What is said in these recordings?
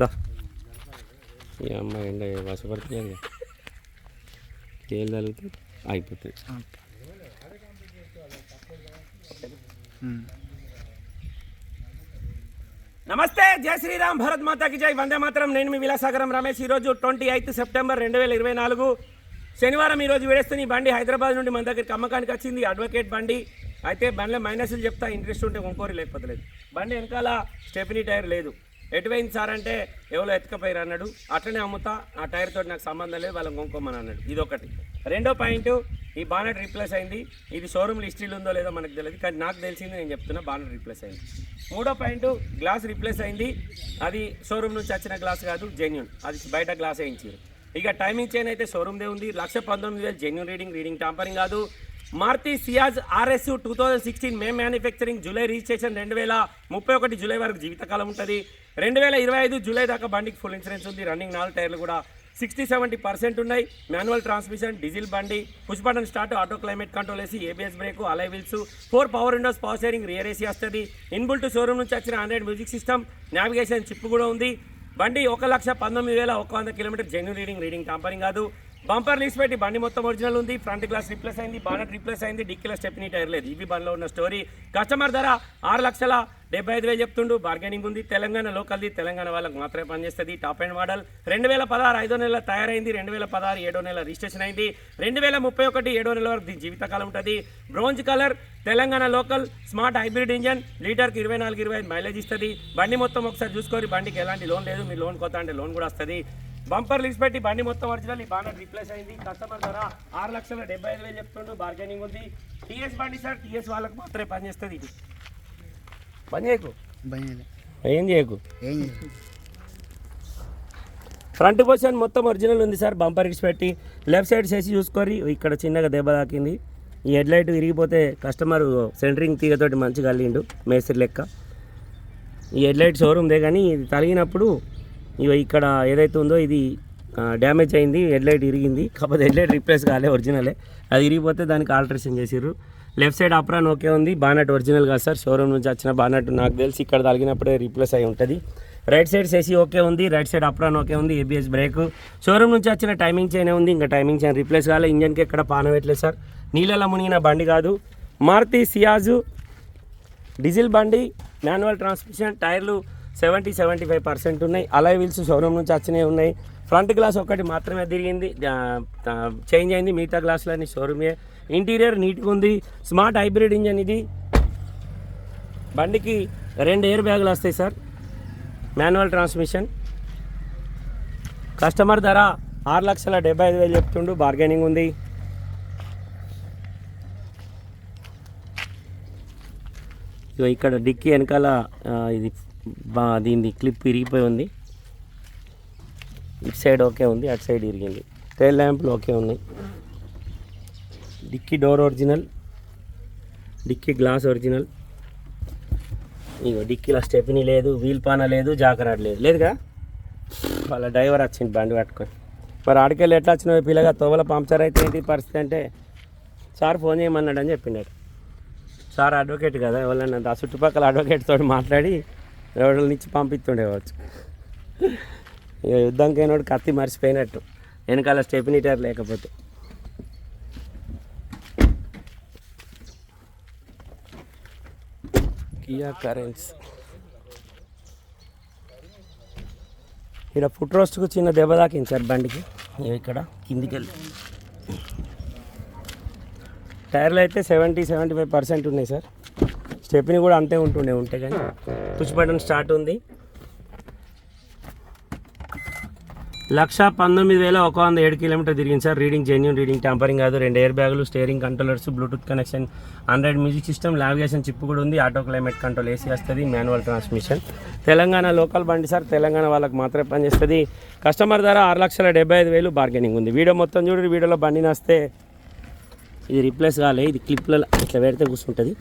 దా. ఈ అమ్మాయి ఎండ వశపడుతుంది ఏళ్ళు తగిలితే అయిపోతుంది నమస్తే జై శ్రీరామ్ భరత్ మాతాకి జై. వందే మాత్రం. నేను మీ విలాసాగరం రమేష్. ఈరోజు ట్వంటీ ఎయిత్ సెప్టెంబర్ రెండు వేల ఇరవై నాలుగు శనివారం ఈరోజు వేస్తున్న ఈ బండి హైదరాబాద్ నుండి మన దగ్గరికి అమ్మకానికి వచ్చింది. అడ్వకేట్ బండి. అయితే బండిలో మైనస్లు చెప్తా ఇంట్రెస్ట్ ఉంటే ఇంకోరి లేకపోతే లేదు. బండి వెనకాల స్టెఫినీ టైర్ లేదు. ఎటువైంది సార్ అంటే ఎవరో ఎత్తుకపోయారు అన్నాడు. అట్లనే అమ్ముతా ఆ టైర్ తోటి నాకు సంబంధం లేదు వాళ్ళని కొనుక్కోమని అన్నాడు. ఇది ఒకటి రెండో పాయింట్ ఈ బానెట్ రీప్లేస్ అయింది. ఇది షోరూమ్ హిస్టరీలో ఉందో లేదో మనకు తెలియదు కానీ నాకు తెలిసింది నేను చెప్తున్నా బానెట్ రీప్లేస్ అయింది. మూడో పాయింట్ గ్లాస్ రీప్లేస్ అయింది. అది షోరూమ్ నుంచి వచ్చిన గ్లాస్ కాదు జెన్యున్. అది బయట గ్లాస్ వేయించారు ఇక టైమింగ్ చైన్ అయితే షోరూమ్దే ఉంది. లక్ష పంతొమ్మిది వేలు జెన్యున్ రీడింగ్ రీడింగ్ టాంపరింగ్ కాదు. Maruti Ciaz RS two thousand sixteen May manufacturing July registration రెండు వేల ముప్పై ఒకటి జూలై వరకు జీవితకాలం ఉంటుంది. రెండు వేల ఇరవై ఐదు జూలై దాకా బండికి ఫుల్ ఇన్సూరెన్స్ ఉంది. రన్నింగ్ నాలుగు టైర్లు కూడా సిక్స్టీ సెవెంటీ పర్సెంట్ ఉన్నాయి. మాన్యువల్ ట్రాన్స్మిషన్ డీజిల్ బండి push button start auto climate control వేసి ABS brake alloy wheels four power windows power steering rear AC వస్తుంది. ఇన్బుల్ టు షోరూమ్ నుంచి వచ్చిన android music system navigation chip కూడా ఉంది. బండి ఒక లక్ష పంతొమ్మిది వేల ఒక వంద kilometre genuine reading reading tampering కాదు. బంపర్ లీస్ పెట్టి బండి మొత్తం ఒరిజినల్ ఉంది. ఫ్రంట్ గ్లాస్ రిప్లేస్ అయింది. బానట్ రిప్లేస్ అయింది. డిక్కీలో స్టెప్నీ టైర్ లేదు. ఇవి బండిలో ఉన్న స్టోరీ. కస్టమర్ ధర ఆరు లక్షల డెబ్బై ఐదు వేలు చెప్తుండు. బార్గెనింగ్ ఉంది. తెలంగాణ లోకల్ది. తెలంగాణ వాళ్ళకి మాత్రమే పనిచేస్తుంది. Top and model. రెండు వేల పదహారు ఐదో నెల తయారైంది. రెండు వేల పదహారు ఏడో నెల రిజిస్ట్రేషన్ అయింది. రెండు వేల ముప్పై ఒకటి ఏడో నెల వరకు దీని జీవితకాలం ఉంటుంది. Bronze colour Telangana local smart hybrid engine. లీటర్కి ఇరవై నాలుగు ఇరవై ఐదు మైలేజ్ ఇస్తుంది. బండి మొత్తం ఒకసారి చూసుకోరు. బండికి ఎలాంటి లోన్ లేదు. మీరు లోన్ కొత్త అంటే లోన్ కూడా వస్తుంది. బంపర్ లీస్ పెట్టి బండి మొత్తం ఒరిజినల్ ఈ బానర్ రీప్లేస్ అయింది. కస్టమర్ ధర ఆరు లక్షల డెబ్బై ఐదు వేలు చెప్తుండు బార్గెనింగ్ ఉంది. టీఎస్ బండి సార్ టీఎస్ వాళ్ళకి మాత్రమే పనిచేస్తుంది ఇది. పని చేయకు. ఏం చేయకు. ఫ్రంట్ పొజిషన్ మొత్తం ఒరిజినల్ ఉంది సార్ బంపర్ ఇచ్చి పెట్టి. లెఫ్ట్ సైడ్ చేసి చూసుకొని ఇక్కడ చిన్నగా దెబ్బ తాకింది. ఈ హెడ్ లైట్ విరిగిపోతే కస్టమర్ సెంటరింగ్ తీగతోటి మంచిగా అల్లిండు మేస్త్రి లెక్క. ఈ హెడ్ లైట్ షోరూమ్దే కానీ ఇది తగిలినప్పుడు ఇగో ఇక్కడ ఏదైతే ఉందో ఇది డ్యామేజ్ అయింది హెడ్లైట్ ఇరిగింది. కాకపోతే హెడ్లైట్ రిప్లేస్ కాలే ఒరిజినలే. అది ఇరిగిపోతే దానికి ఆల్ట్రేషన్ చేసిర్రు. లెఫ్ట్ సైడ్ అప్రాన్ ఓకే ఉంది బానట్ ఒరిజినల్ కాదు సార్. షోరూమ్ నుంచి వచ్చిన బానట్ నాకు తెలిసి ఇక్కడ తగినప్పుడే రీప్లేస్ అయి ఉంటుంది. రైట్ సైడ్ సెసి ఓకే ఉంది రైట్ సైడ్ అప్రాన్ ఓకే ఉంది ఏబిఎస్ బ్రేక్ షోరూమ్ నుంచి వచ్చిన టైమింగ్ చైనే ఉంది ఇంకా టైమింగ్ చైన్ రీప్లేస్ కాలే. ఇంజన్కి ఎక్కడ పానవేట్లేదు సార్. నీళ్ళలో మునిగిన బండి కాదు. మారుతి సియాజు డీజిల్ బండి మాన్యువల్ ట్రాన్స్మిషన్ టైర్లు సెవెంటీ సెవెంటీ ఫైవ్ పర్సెంట్ ఉన్నాయి. అలై వీల్స్ షోరూమ్ నుంచి వచ్చినవి ఉన్నాయి. ఫ్రంట్ గ్లాస్ ఒకటి మాత్రమే తిరిగింది. చేంజ్ అయింది. మిగతా గ్లాసులన్నీ షోరూమే. ఇంటీరియర్ నీట్గా ఉంది. స్మార్ట్ హైబ్రిడ్ ఇంజన్ ఇది. బండికి రెండు ఎయిర్ బ్యాగులు వస్తాయి సార్. Manual transmission. కస్టమర్ ధర ఆరు లక్షల డెబ్బై ఐదు వేలు చెప్తుండు. బార్గెనింగ్ ఉంది. ఇగో ఇక్కడ డిక్కీ వెనకాల ఇది దీని క్లిప్ ఇరిగిపోయి ఉంది. ఇటు సైడ్ ఓకే ఉంది అటు సైడ్ ఇరిగింది. టైల్ ల్యాంపులు ఓకే ఉన్నాయి. Dicky door original dicky glass original ఇగో డిక్కీలో స్టెపినీ లేదు వీల్ పాన లేదు జాకరాడ్ లేదు. లేదుగా? వాళ్ళ డ్రైవర్ వచ్చింది బండి పట్టుకొని. మరి ఆడికెళ్ళి ఎట్లా వచ్చినావు? పిల్లగా తోవల పంక్చర్ అయితే ఏంటి పరిస్థితి అంటే సార్ ఫోన్ చేయమన్నాడు అని చెప్పినాడు సార్ అడ్వకేట్ కదా ఎవరన్నా ఆ చుట్టుపక్కల అడ్వకేట్ తోటి మాట్లాడి ఎవరి నుంచి పంపిస్తుండేవచ్చు ఇక యుద్ధంకైనాడు కత్తి మర్చిపోయినట్టు. వెనకాల స్టెపినీటర్ లేకపోతే. కియా కరెంట్స్ ఇక్కడ ఫుట్ రోస్ట్కు చిన్న దెబ్బ తాకించారు సార్ బండికి. ఇక్కడ కిందికి వెళ్ళి టైర్లు అయితే సెవెంటీ సెవెంటీ ఫైవ్ పర్సెంట్ ఉన్నాయి సార్. స్టెప్ని కూడా అంతే ఉంటుండే ఉంటే కానీ. పుష్ బటన్ స్టార్ట్ ఉంది. లక్ష పంతొమ్మిది వేల ఒక వంద ఏడు కిలోమీటర్ తిరిగింది sir. Reading genuine reading tampering కాదు. రెండు ఎయిర్ బ్యాగులు steering controllers Bluetooth connection Android music system navigation chip కూడా ఉంది. ఆటో క్లైమేట్ కంట్రోల్ ఏసీ వస్తుంది మాన్యువల్ ట్రాన్స్మిషన్ తెలంగాణ లోకల్ బండి సార్. తెలంగాణ వాళ్ళకి మాత్రమే పనిచేస్తుంది కస్టమర్ ధర ఆరు లక్షల డెబ్బై ఐదు వేలు బార్గెనింగ్ ఉంది. వీడియో మొత్తం చూడండి. వీడియోలో బండి నస్తే. ఇది రిప్లేస్ కాలే. ఇది క్లిప్లలో ఇట్లా పెడితే కూర్చుంటుంది.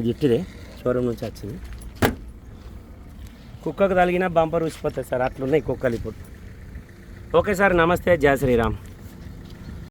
ఇది ఇట్టిదే షోరూమ్ నుంచి వచ్చింది. కుక్కకు తగిలిన బంపర్ ఊసిపోతుంది సార్ అట్లున్నాయి కుక్కలు ఇప్పుడు. ఓకే సార్ నమస్తే జయ శ్రీరామ్.